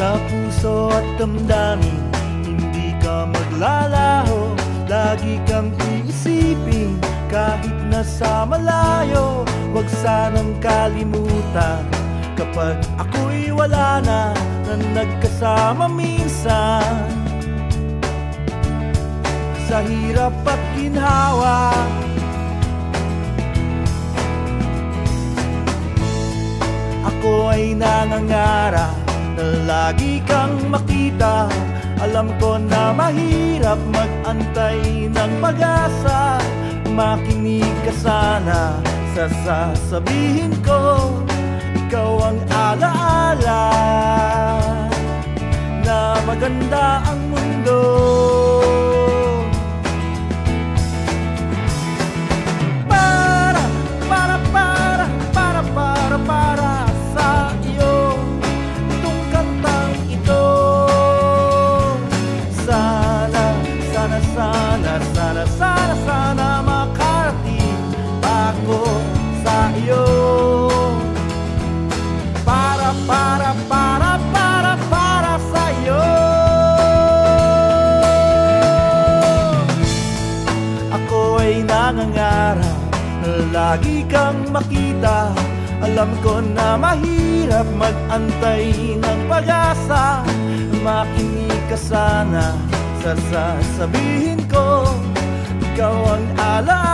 Sa puso at damdamin Hindi ka maglalaho. Lagi kang iisipin Kahit nasa malayo Huwag sanang kalimutan. Kapag ako'y wala na Na nagkasama minsan. Sa hirap at ginhawa. Ako ay nangangarap lagi kang makita Alam ko na mahirap magantay ng pag-asa. Makinig ka sana sa sasabihin ko Ikaw ang alaala sana, sana, sana, makarating ako sa iyo Para, para, para, para, para sa iyo Ako ay nangangarap na lagi kang makita. Alam ko na mahirap magantay ng pag-asa. Makinig ka sana sa sasabihin ko Ikaw ang alaala